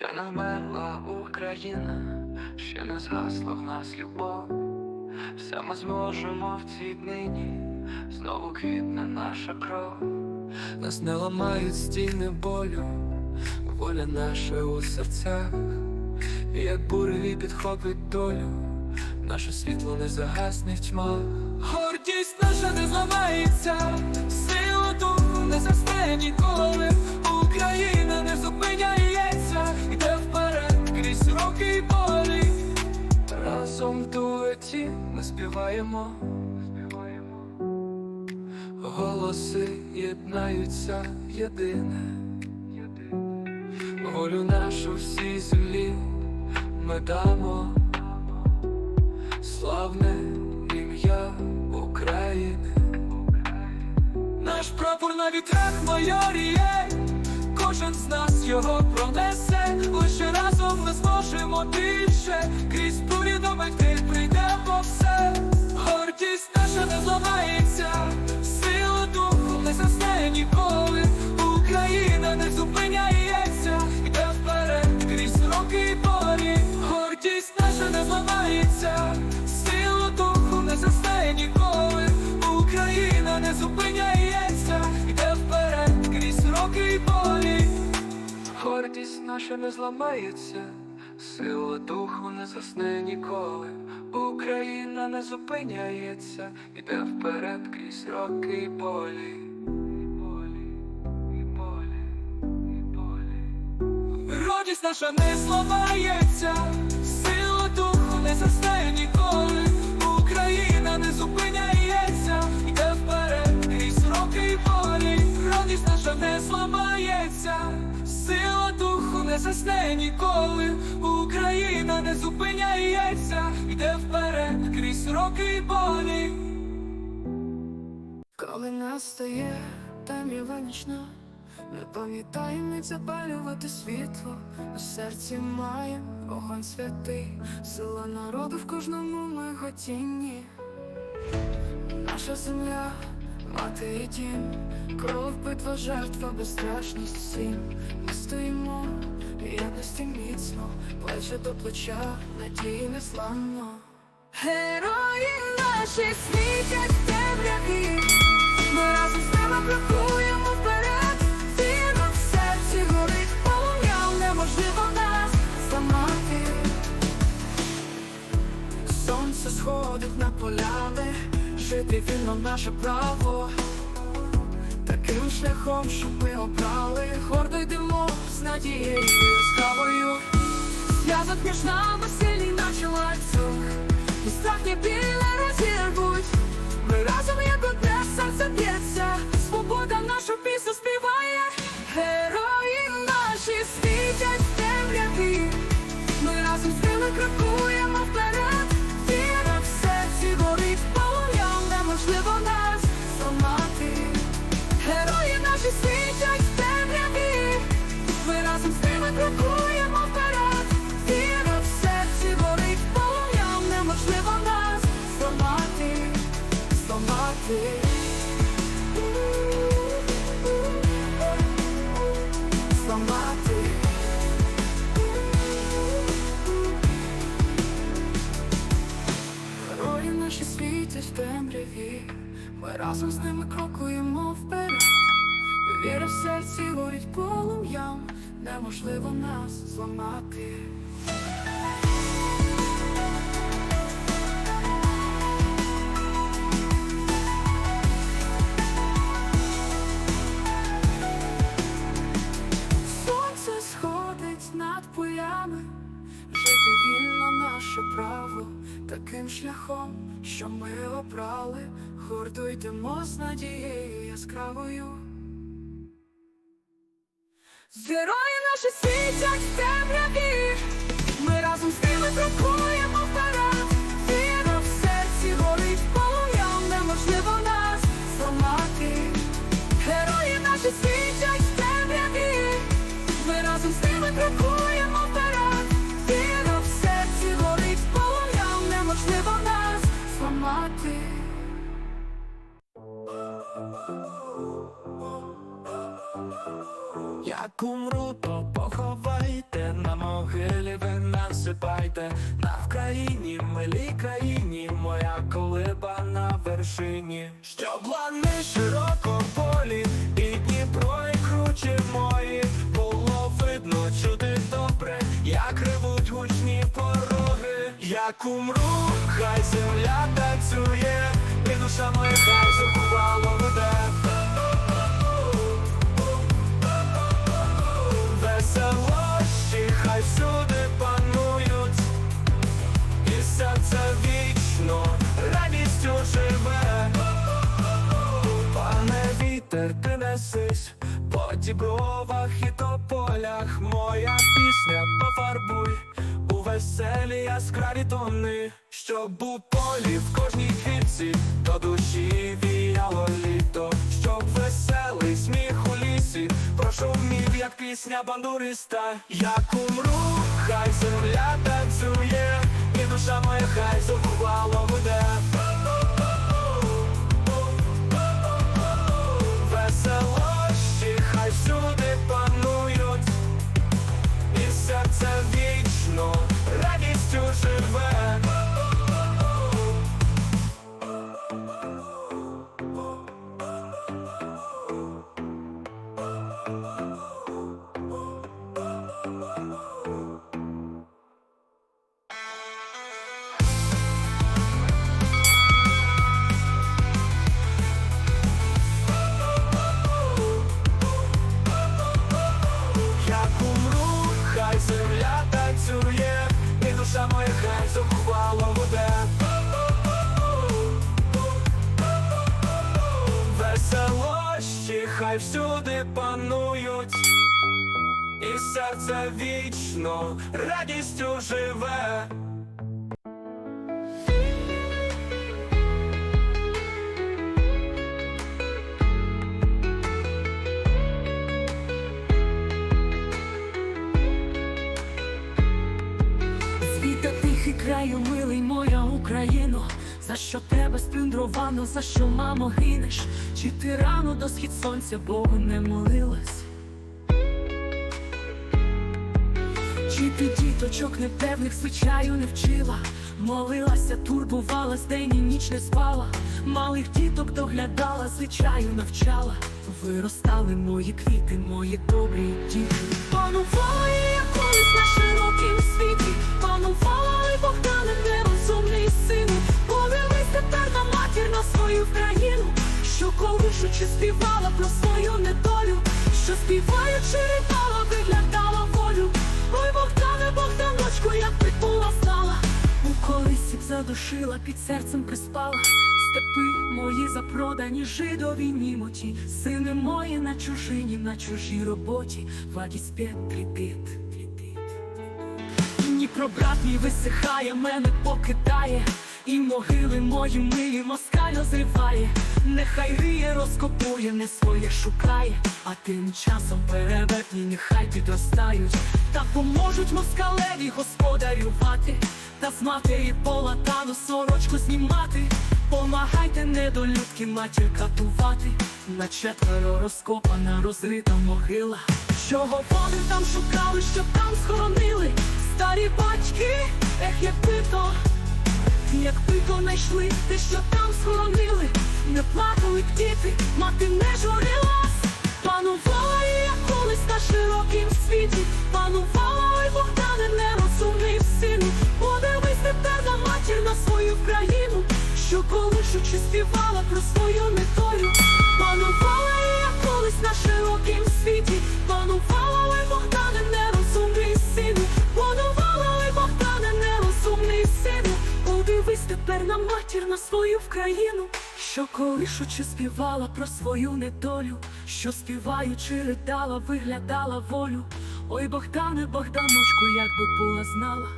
Ще не вмерла Україна, ще не згасла в нас любов. Все ми зможемо в цій днині, знову квітне наша кров. Нас не ламають стіни болю, воля наша у серцях, І як буреві підхопить долю, наше світло не загасне в тьмах. Гордість наша не зламається, сила духу не засне ніколи. Ми співаємо, голоси єднаються єдине, волю нашу всій землі ми дамо, славне ім'я України. Наш прапор на вітрах майоріє, кожен з нас його пронесе, лише разом ми зможемо більше, крізь бурі до мети прийдемо все. Гордість наша не зламається, наша не зламається, сила духу не засне ніколи. Україна не зупиняється, іде вперед крізь роки і болі. Родість наша не зламається, засне ніколи. Україна не зупиняється, йде вперед крізь роки й болі. Коли настає темрява нічна, ми пам'ятаємо, як запалювати світло, у серці має огонь святий, сила народу в кожному миготінні. Наша земля, мати і дім, кров, битва, жертва, безстрашність всім. Ми стоїмо, єдності міцно, плече до плеча, надії незламно. Герої наші світять темряві, ми разом з ними крокуємо вперед. Віра в серці горить полум'ям, неможливо нас зламати. Сонце сходить на поляни, жити вільно наше право. Таким шляхом, що ми обрали, гордо йдемо тією скавою. Зв'язок між нами сильний, наче ланцюг, і страх не біле розірвуть. Ми разом як одне серце б'ється, свобода нашу пісню співає. Зламати. Герої наші світять в темряві, ми разом з ними крокуємо вперед. Віра в серці горить полум'ям, неможливо нас зламати. Обрали, гордо з надією яскравою. Герої наші світять в темряві, ми разом з ними крокуємо Як умру, то поховайте на засипайте на Вкраїні, милій країні, моя колиба на вершині. Щоб лани широко полі, і Дніпро, і кручі мої, було видно, чути добре, як ревуть гучні пороги. Як умру, хай земля танцює, щоб у полі в кожній квітці до душі віяло літо, щоб веселий сміх у лісі прошумів, як пісня бандуриста. Як умру, хай земля танцює, і душа моя хай зухвало веде. Веселощі хай всюди панують, і серце вічно радістю живе. Звіта тихий краю, милий моя Україно, за що тебе сплюндровано, за що, мамо, гинеш, чи ти рано до схід сонця Богу не молилась? Чи ти діточок непевних звичаю не вчила, молилася, турбувалась, день і ніч не спала, малих діток доглядала, звичаю навчала, виростали мої квіти, мої добрі діти. Панувала я колишучи співала про свою недолю, що співаючи ридала, виглядала волю. Ой, Богдане, Богданочку, як притула стала, у колисі б задушила, під серцем приспала. Степи мої запродані жидові німоті, сини мої на чужині, на чужій роботі, вадість п'ять тріпіт. Дніпро брат мій висихає, мене покидає, і могили мої милі москаль розриває, нехай риє, розкопує, не своє шукає, а тим часом перевертні нехай підростають, та поможуть москалеві господарювати, та з матері полатану сорочку знімати. Помагайте недолюдки матір катувати, на четверо розкопана, розрита могила. Чого вони там шукали, щоб там схоронили? Старі батьки, ех, якби то, якби то знайшли те, що там схоронили, не плакали б діти, мати не журилась, панувала і я колись на широкім світі, панувала й Богдане нерозумний сину, подивись тепер на матір на свою країну, що колишучи співала про свою свою країну, що колишучи співала про свою недолю, що співаючи ридала, виглядала волю. Ой, Богдане, Богданочку, як би була знала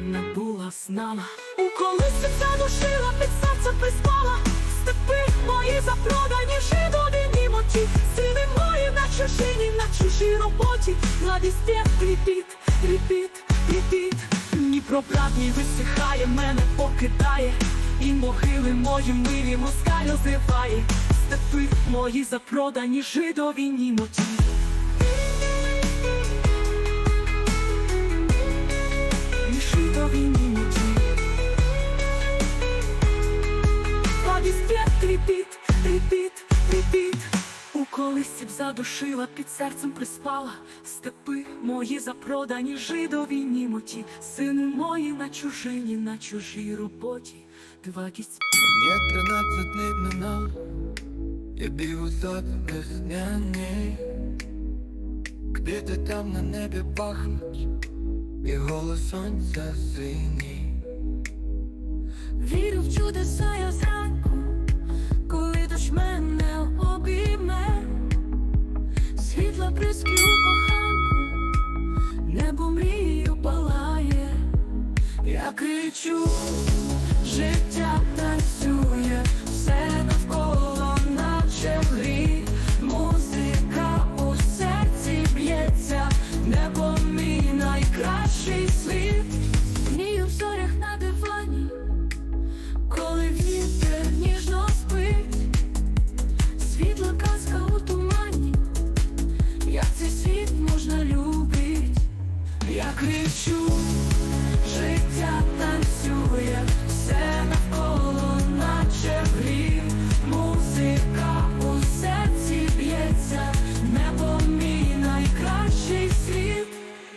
не була знала. У колисі задушила, під серце приспала. Степи мої запродані жидові німоті. Сини мої на чужині, на чужій роботі. Радість п'є, репіт, репіт, репіт. Дніпро брат висихає, мене покидає. І могили мої милі москаль озиває. Степи мої запродані жидові німоті. Задушила, під серцем приспала. Степи мої запродані жидові німоті, сини мої на чужині, на чужій роботі. Два кість Мне тринадцать дней минало Я бігу за весняний Квіти там на небі пахнуть І голос сонця синій. Вірю в чудеса я зранку, коли дощ мене бризки коханку, небо мрію палає, я кричу, кричу, життя танцює, все навколо, наче в грі, музика у серці небо мій найкращий світ.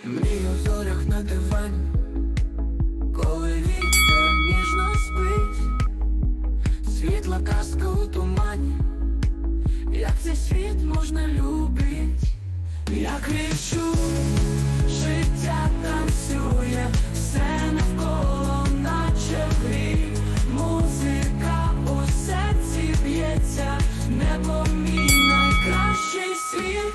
Мрію в зорях на дивані Коли вітер ніжно спить, світла казка у тумані, як цей світ можна любить, я кричу, життя танцює, все навколо, наче в грі, музика у серці б'ється, небо мій найкращий світ.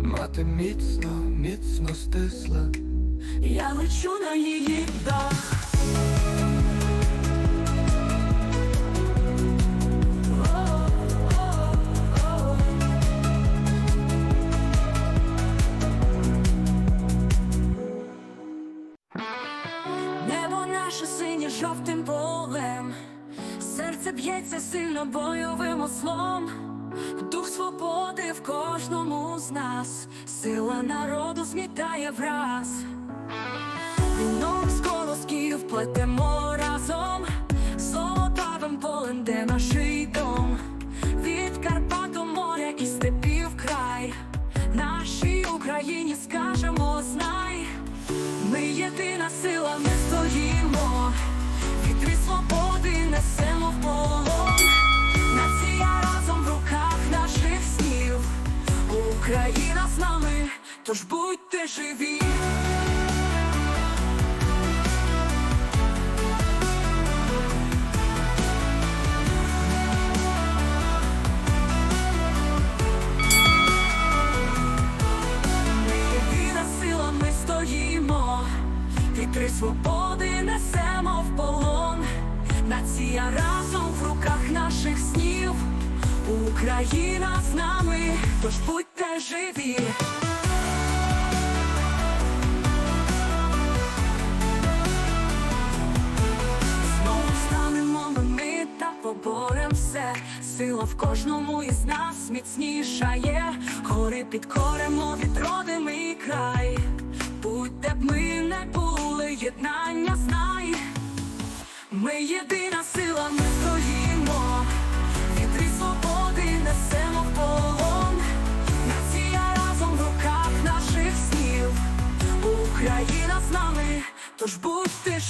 Мати міцно стисла Я лечу на її дах. Небо наше синє жовтим полем, серце б'ється сильно бойовим ослом, дух свободи в кожному з нас, сила народу змітає враз. Вінок з колосків плетемо разом, золотавим полем, де наш дом, від Карпат до моря і степів край, нашій Україні скажемо знай. Ми єдина сила, ми стоїмо, вітрі свободи несемо в полон. Україна з нами, тож будьте живі. Вітри свободи несемо в полон. Нація разом в руках наших снів. Україна з нами, тож будьте живі. Знову станемо ми та поборем все. Сила в кожному із нас міцнішає. Гори підкоримо, відродимо і край. Будь де б ми не були, єднання знай. Ми єдина сила, ми стоїмо. Україна з нами, тож будь живі.